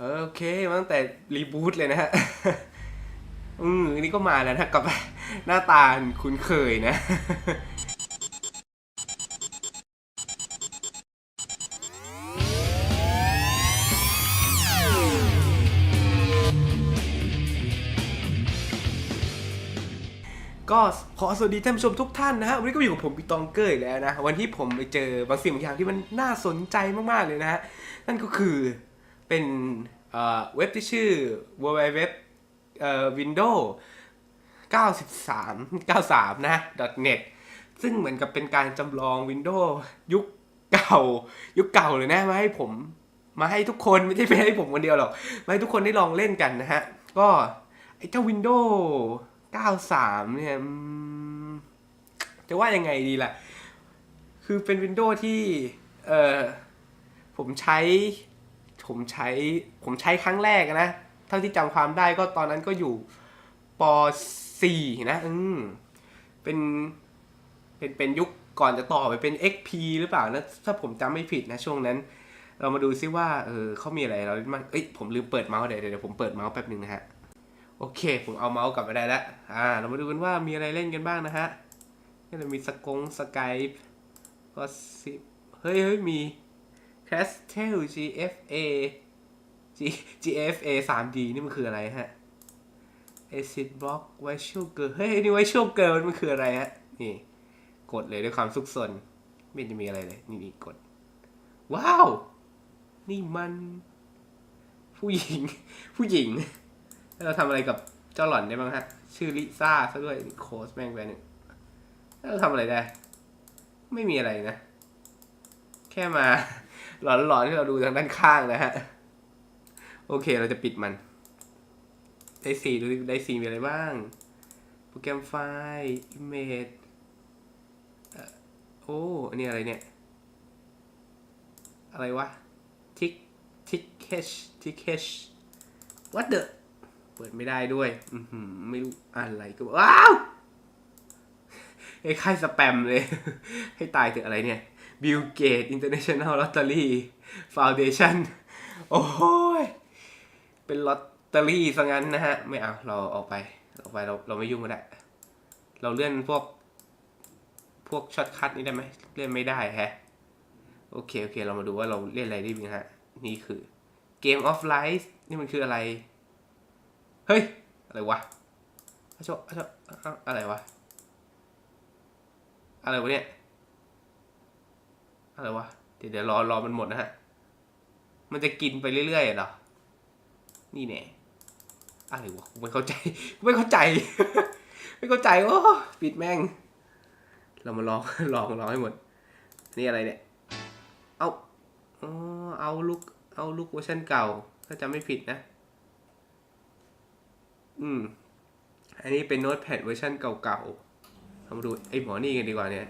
โอเคมาตั้งแต่รีบูตเลยนะฮะ อืมอันนี่ก็มาแล้วนะกับหน้าตาคุ้นเคยนะก็ขอสวัสดีท่านผู้ชมทุกท่านนะฮะวันนี้ก็อยู่กับผมปีตองเกอร์อีกแล้วนะวันที่ผมไปเจอบางสิ่งบางอย่างที่มันน่าสนใจมากๆเลยนะฮะนั่นก็คือ เป็นเว็บที่ชื่อ www windows 93 93 นะ .net ซึ่งเหมือนกับเป็นการจำลอง Windows ยุคเก่า ยุคเก่าเลยนะ มาให้ผมมาให้ทุกคนไม่ใช่ไปให้ผมคนเดียวหรอก มาให้ทุกคนได้ลองเล่นกันนะฮะ ก็ไอ้เจ้า Windows 93 เนี่ยจะว่ายังไงดีล่ะ คือเป็น Windows ที่เออผมใช้ ผมใช้ผมใช้ครั้งแรกนะ เท่าที่จำความได้ก็ตอนนั้นก็อยู่ป .4 นะอืมเป็นเป็นเป็นยุคก่อนจะต่อไปเป็น XP หรือเปล่านะถ้าผมจำไม่ผิดนะช่วงนั้น เรามาดูซิว่าเออเขามีอะไรเราบ้างเอ้ยผมลืมเปิดเมาส์เดี๋ยวเดี๋ยวผมเปิดเมาส์แป๊บหนึ่งนะฮะโอเค ผมเอาเมาส์กลับมาได้แล้วอ่า เรามาดูกันว่ามีอะไรเล่นกันบ้างนะฮะนี่เรามีสกงสกายก็สิเฮ้ยเฮ้ยมี Castle GFA G GFA 3D นี่มันคืออะไรฮะ Acid Block Visual Girl เฮ้ยนี่ Visual Girl มันคืออะไรฮะ นี่ กดเลยด้วยความสุขสน ไม่จะมีอะไรเลย นี่นี่กด ว้าว นี่มัน ผู้หญิง ผู้หญิง แล้วเราทำอะไรกับเจ้าหล่อนได้บ้างฮะ ชื่อลิซ่าซะด้วยโค้ชแม่งไปหนึ่งแล้วเราทำอะไรได้ ไม่มีอะไรนะ แค่มา หลอนๆที่เราดูทางด้านข้างนะฮะ โอเคเราจะปิดมัน ได้สีดูได้สีมีอะไรบ้าง โปรแกรมไฟล์ image เอ่อโอ้อันนี้อะไรเนี่ย อะไรวะ ทิก ทิกเคชทิกเคช what the เปิดไม่ได้ด้วย อือหือไม่รู้อะไรก็ว้าวไอ้ค่ายสแปมเลย ให้ตายเถอะไรเนี่ย อะไรเนี่ย Bill Gates International Lottery Foundation โอ้ย เป็นลอตเตอรี่ซะงั้นนะฮะ ไม่เอาเราออกไปออกไปเราเราไม่ยุ่งก็ได้ เราเลื่อนพวก พวกช็อตคัทนี้ได้ไหมเลื่อนไม่ได้แฮะ โอเค โอเค เรามาดูว่าเราเล่นอะไรได้บ้างฮะ นี่คือ Game of Life นี่มันคืออะไร เฮ้ย อะไรวะอะชอะโชออะไรวะ อะไรวะเนี่ย อะไรวะ เดี๋ยวเดี๋ยวรอรอมันหมดนะฮะ มันจะกินไปเรื่อยๆเหรอ นี่แน่อะไรวะไม่เข้าใจ ไม่เข้าใจ ไม่เข้าใจโอ้ปิดแม่ง เรามาลองลองลองให้หมด นี่อะไรเนี่ย เอาอ๋อเอาลุก เอาลุกเวอร์ชันเก่า ถ้าจำไม่ผิดนะ อืม อันนี้เป็นโน้ตแพดเวอร์ชันเก่าๆเรามาดูไอ้หมอนี่กันดีกว่าเนี่ย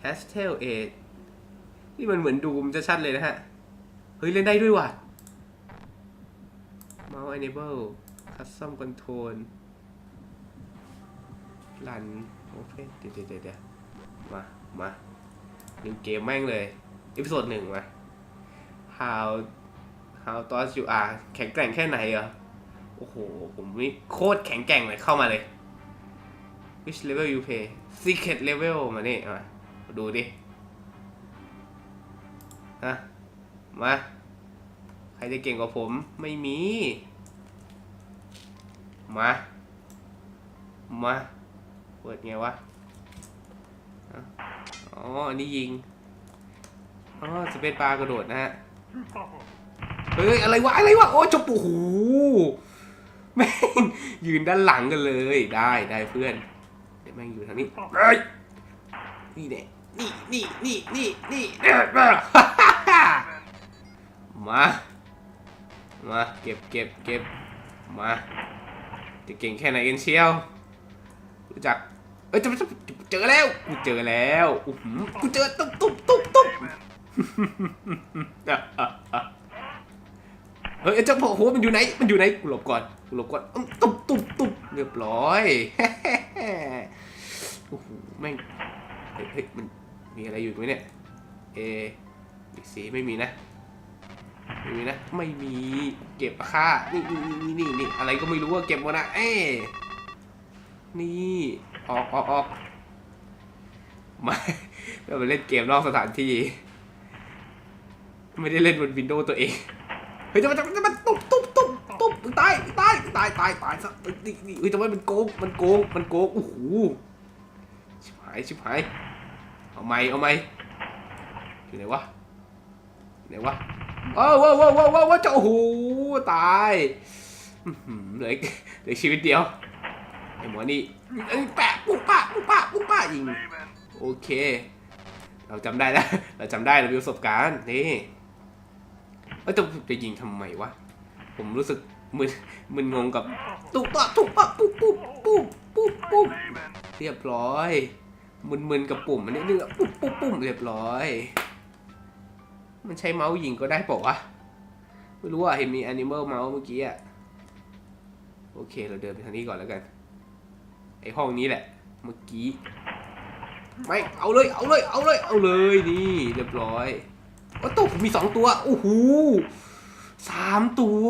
Castle 8 นี่มันเหมือนดูมจะชัดเลยนะฮะ เฮ้ย เล่นได้ด้วยว่ะ Mouse enable custom control run open เดี๋ยวเดี๋ยวเดี๋ยวเดี๋ยวมา มานิวเกมแม่งเลยอีพิโซดหนึ่งมา how how thought you are แข็งแกร่งแค่ไหนเหรอ โอ้โห ผมนี่โคตรแข็งแกร่งเลยเข้ามาเลย which level you play secret level มานี่มาดูดิ ฮะมาใครจะเก่งกว่าผมไม่มี มา มาเปิดไงวะอ๋ออันนี้ยิงอ๋อสเปซบากระโดดนะฮะเฮ้ยอะไรวะอะไรวะโอ้จบโอ้โหแม่งยืนด้านหลังกันเลยได้ได้เพื่อนเดี๋ยวแม่งอยู่ทางนี้เฮ้ยนี่เด็ นี่นี่นี่นี่นี่เด้อมา มาเก็บเก็บเก็บมา จะเก่งแค่ไหนกันเชียว รู้จัก เอ้ยจะจะเจอแล้ว กูเจอแล้วอู้หูกูเจอตุ๊บตุ๊บตุ๊บตุ๊บเฮ้ยเจ้าพ่อโหมันอยู่ไหน มันอยู่ไหน กูหลบก่อน กูหลบก่อน ตุ๊บตุ๊บตุ๊บเรียบร้อยโอ้โหแม่งเฮ้ยเฮ้ยมัน มีอะไรอยู่ตรงนี้เนี่ย เออีกสีไม่มีนะ ไม่มีนะ ไม่มี เก็บค่า นี่นี่นี่นี่นี่อะไรก็ไม่รู้ว่าเก็บหมดนะ เอ้นี่ ออกออกออกม่เราไปเล่นเกมนอกสถานที่ ไม่ได้เล่นบนวินโดว์ตัวเอง เฮ้ยจะมาจะมาจะมาตุ๊บตุ๊บตุ๊บตุ๊บตายตายตายตายตายซะนี่นี่เฮ้ยทำไมมันโกง มันโกง มันโกง โอ้โห ชิบหาย ชิบหาย เอาไหมเอาไหมอยู่ไหนวะอยู่ไหนวะว้วว้าวว้าวว้าวว้าวจะโอ้โหตายเหลือเหลือชีวิตเดียวไอ้หมอนี่เอ้แปะปุ๊บปะปุ๊บปะปุ๊บปะยิงโอเค เราจำได้แล้วเราจำได้เรามีประสบการณ์นี่เอ้ยแต่จะยิงทำไมวะผมรู้สึกมึนมึนงงกับตุ๊บปะตุ๊บปะปุ๊บปุ๊บปุ๊บปุ๊บปุ๊บเรียบร้อย มึนๆกับปุ่มอันนี้นึงอะปุ๊บปุ๊บปุ๊บเรียบร้อย มันใช้เมาส์ยิงก็ได้ปล่าวะไม่รู้อะเห็นมีแอนิเมลเมาส์เมื่อกี้อะโอเค เราเดินไปทางนี้ก่อนแล้วกัน ไอห้องนี้แหละ เมื่อกี้ ไม่ เอาเลย เอาเลย เอาเลย เอาเลย นี่ เรียบร้อยโอ้ตัวผมมีสองตัว โอ้โหสามตัว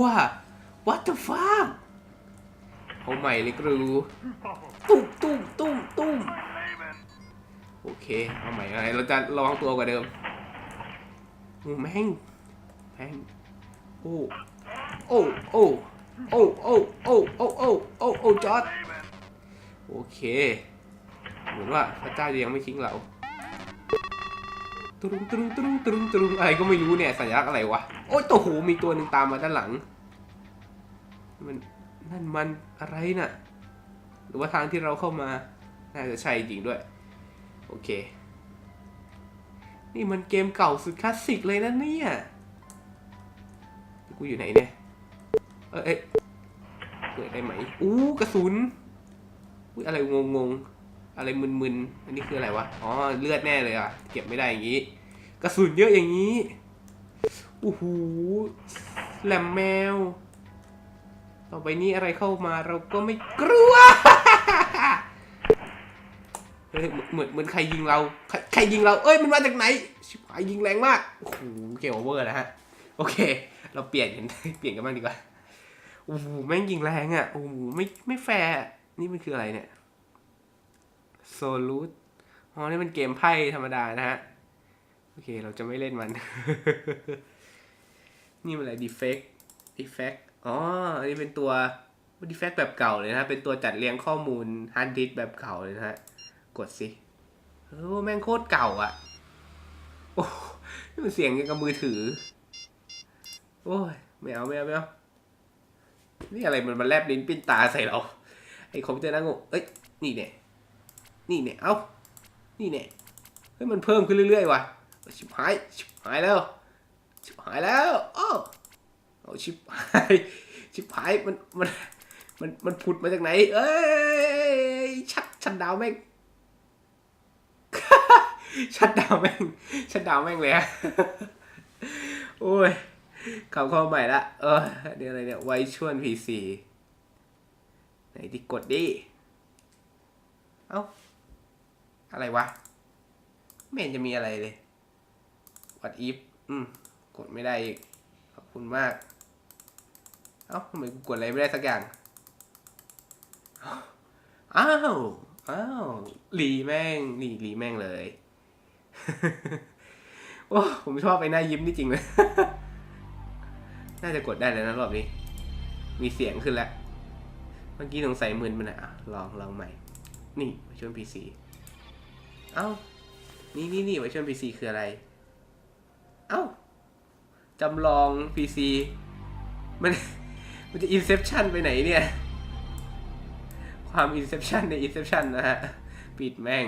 what the fuck เอาใหม่เลยกรูตุ้มตุ้มตุ้มตุ้ม โอเค เอาใหม่อะไรเราจะระวังตัวกว่าเดิมโอ้แม่งแม่งโอ้โอ้โอ้โอ้โอ้โอ้โอ้โอ้โอ้โอ้จอดโอเคเหมือนว่าพระเจ้าจะยังไม่ทิ้งเราตรุงตรุงตรุงตรุงตรุงอะไรก็ไม่รู้เนี่ยสัญลักษณ์อะไรวะโอ้ยตัวหูมีตัวหนึ่งตามมาด้านหลังมันนั่นมันอะไรน่ะ หรือว่าทางที่เราเข้ามา น่าจะใช่จริงด้วย โอเค นี่มันเกมเก่าสุดคลาสสิกเลยนะเนี่ย กูอยู่ไหนเนี่ย เอ้ยเอ้ยเปิดได้ไหม อู้กระสุนอุ๊ยอะไรงงงๆอะไรมึนๆ อันนี้คืออะไรวะ อ๋อ เลือดแน่เลยอะ เก็บไม่ได้อย่างนี้ กระสุนเยอะอย่างนี้โอ้โหแหลมแมว ต่อไปนี้อะไรเข้ามาเราก็ไม่กลัว เฮ้ยเหมือนเหมือนใครยิงเราใครใครยิงเรา เอ้ยมันมาจากไหนชิบหายยิงแรงมากโอ้โหเกี่ยวกับเวอร์นะฮะโอเค เราเปลี่ยนกัน เปลี่ยนกันบ้างดีกว่าโอ้โหแม่งยิงแรงอะโอ้โหไม่ไม่แฟร์นี่มันคืออะไรเนี่ยโซลูดอ๋อนี่มันเกมไพ่ธรรมดานะฮะโอเคเราจะไม่เล่นมัน นี่มันอะไรดีเฟกดีเฟกอ๋ออันนี้เป็นตัวดีเฟกแบบเก่าเลยนะฮะเป็นตัวจัดเรียงข้อมูลฮาร์ดดิสก์แบบเก่าเลยนะฮะ กดสิเออแม่งโคตรเก่าอะ โอ้นี่มันเสียงยังกับมือถือ โอ้ยไม่เอาไม่เอาไม่เอานี่อะไรมันมาแลบลิ้นปิ้นตาใส่เรา ไอ้คอมพิวเตอร์นั่งงเอ้ย นี่เนี่ย นี่เนี่ย เอ้า นี่เนี่ย เฮ้ย มันเพิ่มขึ้นเรื่อยๆว่ะ ชิบหาย ชิบหายแล้ว ชิบหายแล้ว โอ้เอาชิบหาย ชิบหาย มัน มัน มัน มันผุดมาจากไหน เอ้ย ชัดชัดดาวแม่ง ชัดดาวแม่ง ชัดดาวแม่งเลยอะโอ้ยขับข้าใหม่ละ เออเดี๋ยวอะไรเนี่ย ไว้ชวนพีซีไหนที่กดดิ เอ้า อะไรวะ ไม่เห็นจะมีอะไรเลย what if อืม กดไม่ได้อีก ขอบคุณมาก เอ้าทำไมกูกดอะไรไม่ได้สักอย่าง อ้าว อ้าวรีแม่งนี่รีแม่งเลย โอ้ผมชอบไปหน้ายิ้มนี่จริงเลย น่าจะกดได้แล้วนะรอบนี้ มีเสียงขึ้นแล้ว เมื่อกี้สงสัยมึนมันอะอะ ลองลองใหม่ นี่ไวชวนพีซีเอ้า นี่นี่นี่ไวชวนพีซีคืออะไร เอ้าจำลองพีซีมัน มันจะอินเซ t ชันไปไหนเนี่ย ความอินเซ t ชันในอินเซ t ชันนะฮะ ปิดแม่ง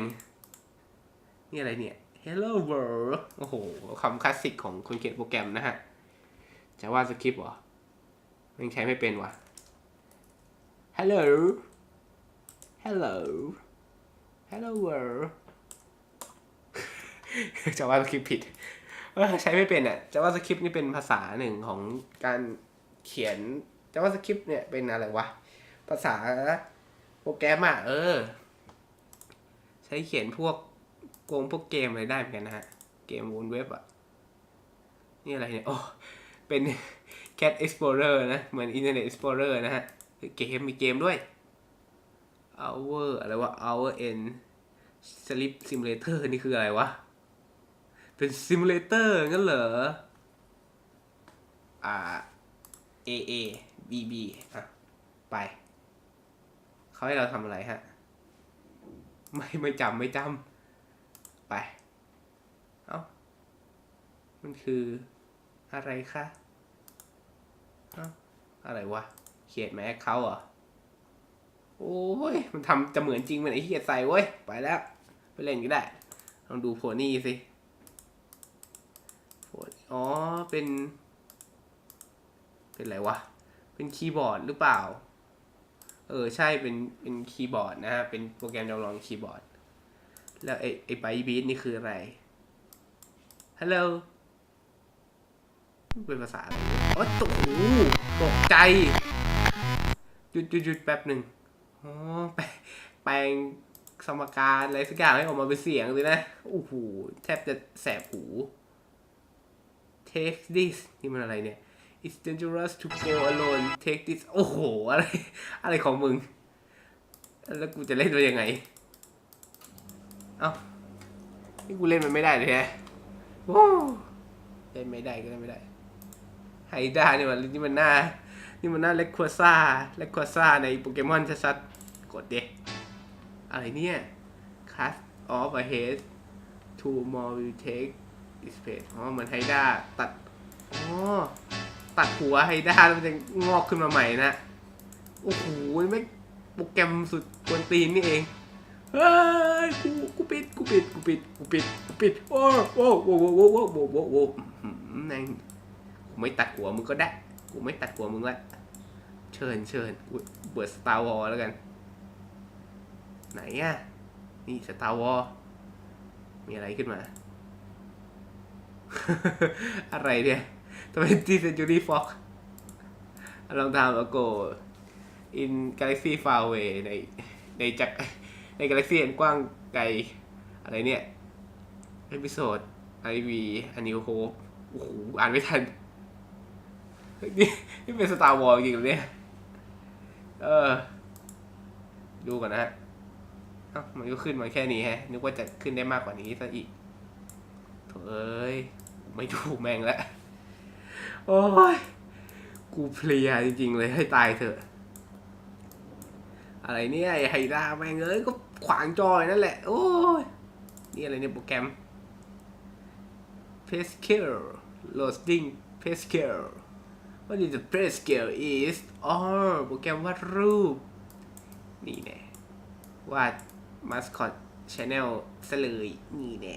นี่อะไรเนี่ย Hello World โอ้โหคำคลาสสิกของคนเขียนโปรแกรมนะฮะ จะว่าสคริปต์เหรอมันใช้ไม่เป็นวะ Hello Hello Hello World จะว่าสคริปต์ผิดใช้ไม่เป็นอะจะว่าสคริปต์นี่เป็นภาษาหนึ่งของการเขียนจะว่าสคริปต์เนี่ยเป็นอะไรวะ ภาษาโปรแกรมอะเออ ใช้เขียนพวก โกงพวกเกมอะไรได้เหมือนกันนะฮะ เกมบนเว็บอะนี่อะไรเนี่ย โอ้ เป็น Cat Explorer นะ เหมือน Internet Explorer นะฮะ เกมมีเกมด้วย Hour อะไรวะ Hour N Sleep Simulator นี่คืออะไรวะ เป็น Simulator งั้นเหรอ อ่า A A B B อะ ไป เขาให้เราทำอะไรฮะ ไม่ไม่จำไม่จำ ไป เอ้า มันคืออะไรคะเอ้า อะไรวะ เขียนแม็กเขาเหรอ โอ้ย มันทำจะเหมือนจริงมันไอ้เขียใส่เว้ย ไปแล้ว ไปเล่นก็ได้ ลองดูโพนี่สิโพอ๋อ เป็น เป็นอะไรวะ เป็นคีย์บอร์ดหรือเปล่า เออ ใช่ เป็น เป็นคีย์บอร์ดนะฮะ เป็นโปรแกรมจำลองคีย์บอร์ด แล้วไอ้ไอ้ไบบีทนี่คืออะไร ฮัลโหล เป็นภาษาอะไรโอ้ตกหูตกใจ หยุดหยุดหยุดแป๊บหนึ่งอ๋อแปลแปลงสมการอะไรสักอย่างให้ออกมาเป็นเสียงเลยนะ โอ้โห แทบจะแสบหู take this นี่มันอะไรเนี่ย it's dangerous to go alone take this โอ้โห อะไร อะไรของมึง แล้วกูจะเล่นมันยังไง เอ้านี่กูเล่นมันไม่ได้เลยแฮะโอ้เล่นไม่ได้ก็เล่นไม่ได้ไฮด้านี่มันนี่มันหน้า นี่มันหน้าเล็กควาซ่าเล็กควาซ่าในโปเกมอนชัดๆกดเดอะไรเนี่ย cast off a head two more will take this page อ๋อเหมือนไฮด้าตัดอ๋อตัดหัวไฮด้าแล้วมันจะงอกขึ้นมาใหม่นะ โอ้โหนี่ไม่โปรแกรมสุดกวนตีนนี่เอง เฮ้ยกูกูปิดกูปิดกูปิดกูปิดกูปิดโอ้โอ้โอ้โอ้โอ้โอ้โอ้โอ้โอ้โหือแม่งกูไม่ตัดหัวมึงก็ได้ กูไม่ตัดหัวมึงละเชิญเชิญกูเปิดสตาร์วอลแล้วกัน ไหนอะ นี่สตาร์วอลมีอะไรขึ้นมา อะไรเนี่ยทำไมจีเซนจูรี่ฟ็อกลองทำอโก in galaxy far away ในในจักร ในกาแล็กซี่อันกว้างไกลอะไรเนี่ยเอพิโซดไอวีอันนิวโฮปโอ้โหอ่านไม่ทัน นี่นี่เป็นสตาร์วอลจริงเหรอเนี่ยเออ ดูก่อนนะฮะมันก็ขึ้นมาแค่นี้ฮะ นึกว่าจะขึ้นได้มากกว่านี้ซะอีกถเอ้ย ไม่ดูแม่งแล้ว โอ้ย กูเพลียจริงๆเลยให้ตายเถอะ อะไรเนี่ยไอไฮด้าแม่งเอ้ยก็ ขวางจอยนั่นแหละ โอ้ย นี่อะไรเนี่ยโปรแกรม p a s c a l loading p a s c a l what is the p a s c a l is อ๋อโปรแกรมวาดรูป นี่แน่วาด mascot channel ซะเลยนี่แน่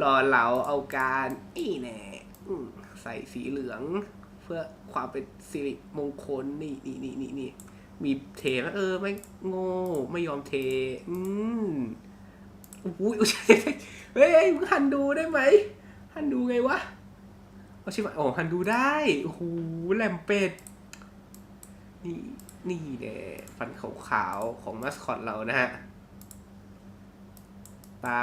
รอเหลาเอาการนี่แน่ใส่สีเหลือง เพื่อความเป็นสิริมงคลนี่นี่นี่นี่ มีเทไหมเออไม่โง่ไม่ยอมเท อืมอุ้ยเฮ้ยมึงหันดูได้ไหมหันดูไงวะเอาช่ไหมโอ้หันดูได้โอ้โหแหลมเป็ด นี่นี่แหละฟันขาวๆของมาสคอตเรานะฮะ ตา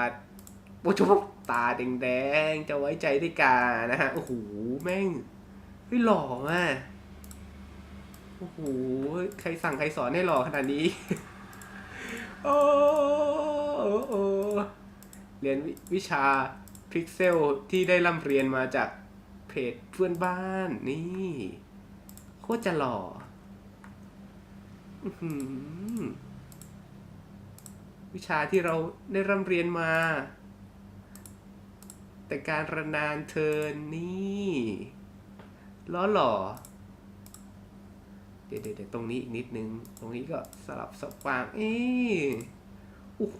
โอ้โหตาแดงๆ จะไว้ใจได้กานะฮะ โอ้โห แม่ง เฮ้ยหล่อมาก โอ้โห ใครสั่งใครสอนให้หล่อขนาดนี้ โอ้โอเรียนวิวิชาพิกเซลที่ได้ร่ำเรียนมาจากเพจเพื่อนบ้านนี่ โคตรจะหล่อวิชาที่เราได้ร่ำเรียนมา แต่การระนานเทินนี่ล้อหล่อ เดี๋ยวเดี๋ยวตรงนี้อีกนิดนึง ตรงนี้ก็สลับสปางเอ๊โอ้โห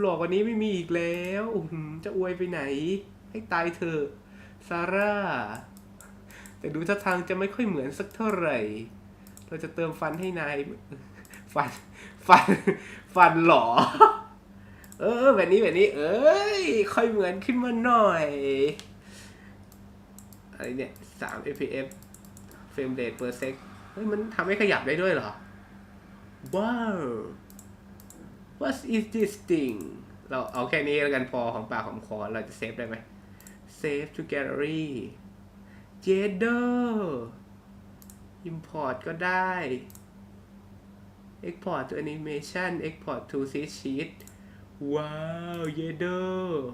หล่อกว่านี้ไม่มีอีกแล้วอืจะอวยไปไหน ให้ตายเถอะซาร่า แต่ดูท่าทางจะไม่ค่อยเหมือนสักเท่าไหร่ เราจะเติมฟันให้นาย ฟัน ฟัน ฟันหล่อเออแบบนี้แบบนี้ เอ้ย ค่อยเหมือนขึ้นมาหน่อย อะไรเนี่ยสาม fps frame rate per sec เเฮ้ยมันทำให้ขยับได้ด้วยเหรอ ว้าว what is this thing เราเอาแค่นี้แล้วกันพอของปากของคอเราจะเซฟได้ไหม save to gallery j a d e r import ก็ได้ export to animation export to sheet ว้าวเยเดอร์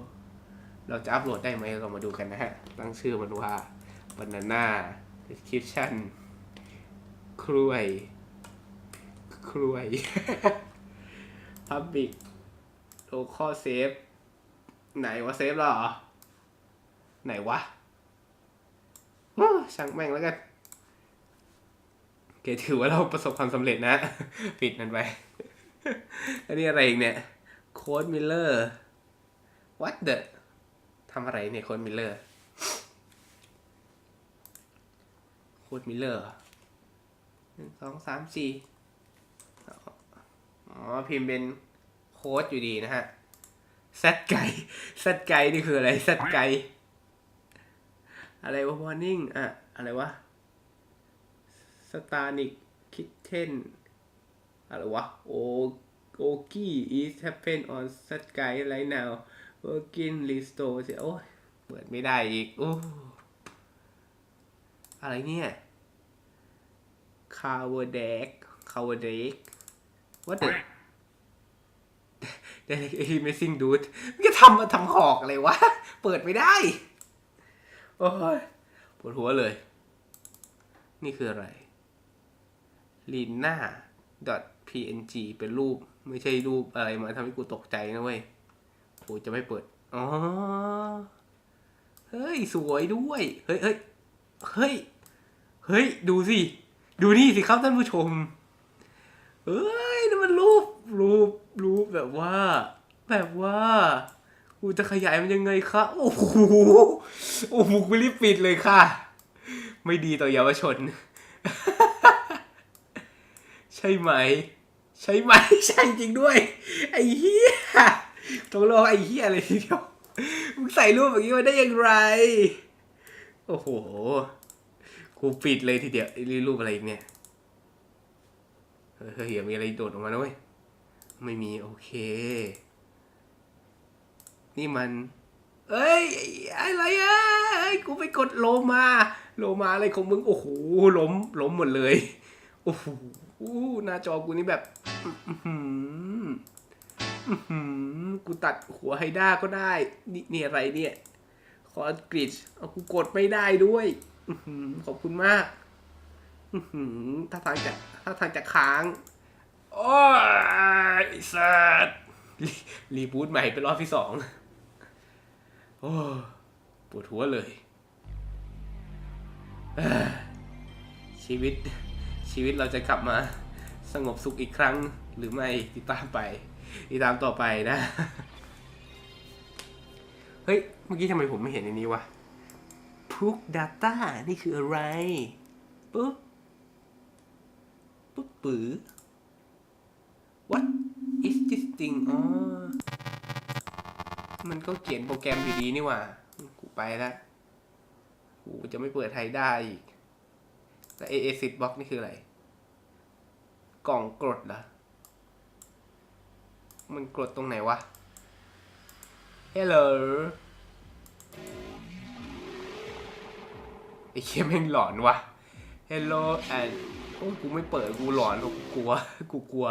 เราจะอัปโหลดได้ไหมเรามาดูกันนะฮะ ตั้งชื่อมันว่า banana description ครวย ครวย public local save ไหนวะเซฟหรอ ไหนวะช่างแม่งแล้วกันโอเคถือว่าเราประสบความสำเร็จนะ ปิดมันไปอันนี้อะไรอีกเนี่ยโค้ดมิลเลอร์ what the ทำอะไรเนี่ยโค้ดมิลเลอร์โค้ดมิลเลอร์ หนึ่งสองสามสี่อ๋อ พิมพ์เป็นโค้ดอยู่ดีนะฮะแซดไก่แซดไก่นี่คืออะไรแซดไก่อะไรวะ warning อะอะไรวะสตานิกคิทเทนอะไรวะโอโอกี้ is happen on that guy right now working restore เสียโอ้ยเปิดไม่ได้อีกโอ้อะไรเนี่ย cover deck cover deck what the ได้ไอ้ missing dude มันจะทำมาทำหอกอะไรวะ เปิดไม่ได้ โอ้ยปวดหัวเลย นี่คืออะไร lina png เป็นรูป ไม่ใช่รูปอะไรมาทำให้กูตกใจนะเว้ยกูจะไม่เปิด อ๋อ เฮ้ย สวยด้วย เฮ้ยเฮ้ยเฮ้ย เฮ้ย ดูสิ ดูนี่สิครับท่านผู้ชมเฮ้ยนี่มันรูปรูปรูปแบบว่า แบบว่ากูจะขยายมันยังไงคะโอ้โหโอ้โหกูรีบปิดเลยค่ะ ไม่ดีต่อเยาวชน ใช่ไหม ใช่ไหมใช่จริงด้วย ไอ้เหี้ยต้องรองไอ้เหี้ยอะไรทีเดียวมึงใส่รูปแบบนี้มาได้อย่างไร โอ้โห กูปิดเลยทีเดียวไอ้รูปอะไรอีกเนี่ยเฮ้ยเฮ้ยมีอะไรโดดออกมานะเว้ยไม่มีโอเค นี่มัน เอ้ยอะไรอะเอ้กูไปกดโลมาโลมาอะไรของมึง โอ้โหล้มล้มหมดเลย โอ้โหหน้าจอกูนี่แบบอื้อหืออื้อหือกูตัดหัวไฮด้าก็ได้ นี่นี่อะไรเนี่ย คอร์กริดเอากูกดไม่ได้ด้วย ขอบคุณมากถ้าทางจะถ้าทางจะค้าง โอ้ยไอ้สัตว์รีบูตใหม่เป็นรอบที่สองโอ้ปวดหัวเลย ชีวิต ชีวิตเราจะกลับมาสงบสุขอีกครั้งหรือไม่ติดตามไปติดตามต่อไปนะ เฮ้ย เมื่อกี้ทำไมผมไม่เห็นในนี้วะ พุก Data นี่คืออะไร ปุ๊บ ปุ๊บปือ What is this thing อ๋อ มันก็เขียนโปรแกรมอยู่ดีนี่หว่า กูไปแล้วกูจะไม่เปิดไทยได้อีกแล้ว AA 10บล็อกนี่คืออะไร กล่องกรดเหรอ มันกรดตรงไหนวะ Hello อ้เคียแม่งหลอนวะ Hello and โอ้กูไม่เปิดกูหลอนกูกลัวกูกลัว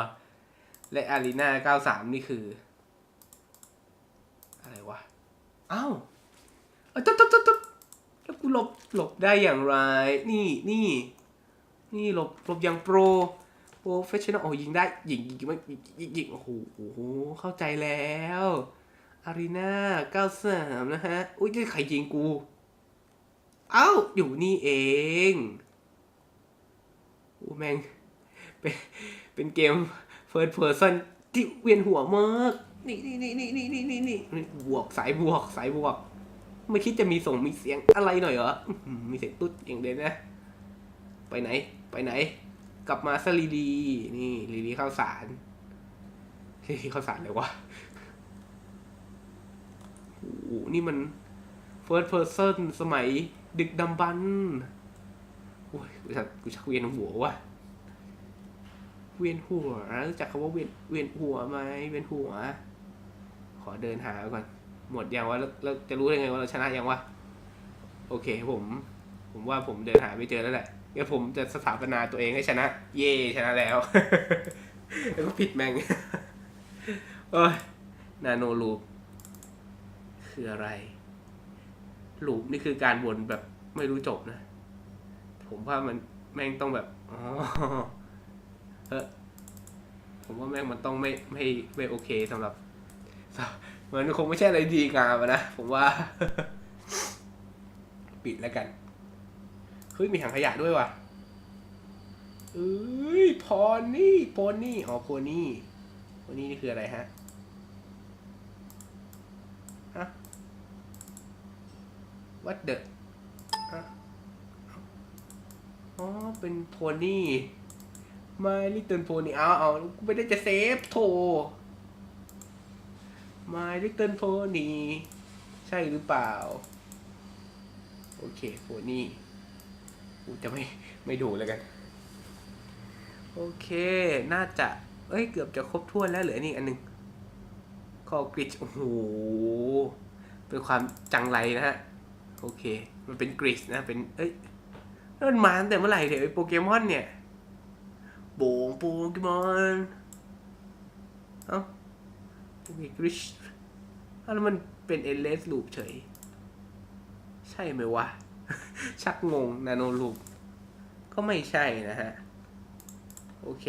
และอารีนา93นี่คือ อะไรวะ อ้าวเอ้ยตุ๊บตุ๊บตุ๊บตุ๊บแล้วกูหลบหลบได้อย่างไร นี่นี่นี่หลบหลบอย่างโปรโปรเฟชชั่นอลโอ้ยิงได้ยิงยิงไม่ยิงยิงยิงโอ้โหโอ้โหเข้าใจแล้วอารีนา93นะฮะ อุ้ยนี่ใครยิงกู เอ้า อยู่นี่เองโอ้แม่งเป็นเป็นเกม first person ที่เวียนหัวมาก นี่นี่นี่นี่นี่นี่นี่นี่บวกสายบวกสายบวก ไม่คิดจะมีส่งมีเสียงอะไรหน่อยเหรอ มีเสียงตุ๊ดอย่างเดียวนะ ไปไหน ไปไหน กลับมาซะลีดี นี่ลีดีข้าวสารลีดีข้าวสารเลยวะโอ้โหนี่มัน first person สมัย ดึกดำบรรพ์โอ้ยกูชักกูชักเวียนหัวว่ะ เวียนหัวรู้จักคำว่าเวียนเวียนหัวไหมเวียนหัว ขอเดินหาก่อน หมดยังวะแล้วจะรู้ได้ไงว่าเราชนะยังวะ โอเคผม ผมว่าผมเดินหาไม่เจอแล้วแหละเดี๋ยวผมจะสถาปนาตัวเองให้ชนะ เย่ชนะแล้ว แล้วก็ผิดแม่งเอ้ยนาโนลูปคืออะไร ลูปนี่คือการวนแบบไม่รู้จบนะ ผมว่ามันแม่งต้องแบบอ๋อเออผมว่าแม่งมันต้องไม่ไม่ไม่โอเคสำหรับมันคงไม่ใช่อะไรดีงามนะ ผมว่า ปิดแล้วกันเฮ้ยมีถังขยะด้วยว่ะเอ้ยพอนี่โพนี่อ๋อโพนี่โพนี่นี่คืออะไรฮะ ฮะ what the ฮะอ๋อ เป็นโพนี่ My Little Pony เอาเอากูไม่ได้จะเซฟโถ My Little Pony ใช่หรือเปล่า โอเคโพนี่กูจะไม่ไม่ดูแล้วกัน โอเค น่าจะ เอ้ย เกือบจะครบถ้วนแล้วเหลือนี่อันหนึงคอกริชโอ้โห เป็นความจังไรนะฮะ โอเค มันเป็นกริชนะ เป็น เอ้ยมันมาตั้งแต่เมื่อไหร่เดี๋ยวไอ้โปเกมอนเนี่ยโบงโปเกมอนเอ้ามีกริชแล้วมันเป็นเอเลสลูปเฉย ใช่ไหมวะ ชักงงนาโนลูปก็ไม่ใช่นะฮะ โอเค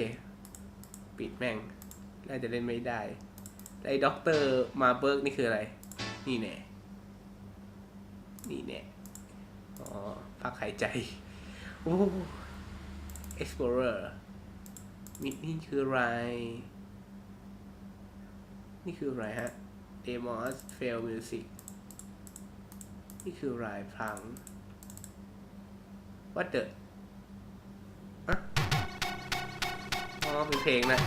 ปิดแม่งน่าจะเล่นไม่ได้ไอ้ด็อกเตอร์มาเบิร์กนี่คืออะไร นี่แน่ นี่แน่อ๋อพักหายใจ โอ้ explorer นี่นี่คืออะไร นี่คืออะไรฮะ demos fail music นี่คือรายพลัง What the อะอ๋อเป็นเพลงนะ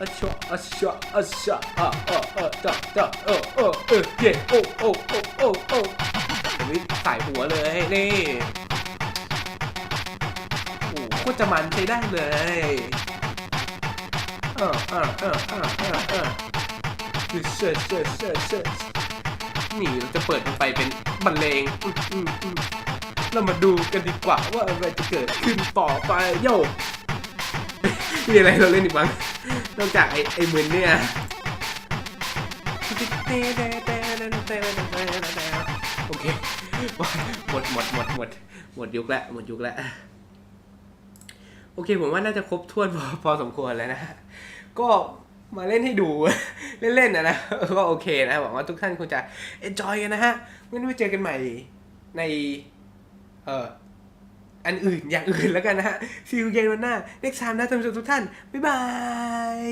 อัชชะอัชชะอัชชะอะอะอะจ้ะจ้ะเออเออเออเย่โอโอ้โอ้โอ้โอ้ ผมนี่ใส่หัวเลยนี่โอ้โคตรจะมันใช้ได้เลยเออเออเออเออเออเออเชื่อเชื่อเชื่อเชื่อนี่เราจะเปิดมันไปเป็นบรรเลงอืมอืมอืมเรามาดูกันดีกว่าว่าอะไรจะเกิดขึ้นต่อไปโยมีอะไรเราเล่นอีกบ้างนอกจากไอ้ไอ้มืนเนี่ย เคหมดหมดหมดหมดหมดยุคแล้วหมดยุคแล้วโอเคผมว่าน่าจะครบถ้วนพอพอสมควรแล้วนะ ก็มาเล่นให้ดูเล่นๆนะนะก็โอเคนะหวังว่าทุกท่านคงจะ enjoy กันนะฮะงั้นไว้เจอกันใหม่ในเอ่ออันอื่นอย่างอื่นแล้วกันนะฮะ see you again วันหน้า next time นะท่านผู้ชมทุกท่าน บ๊ายบาย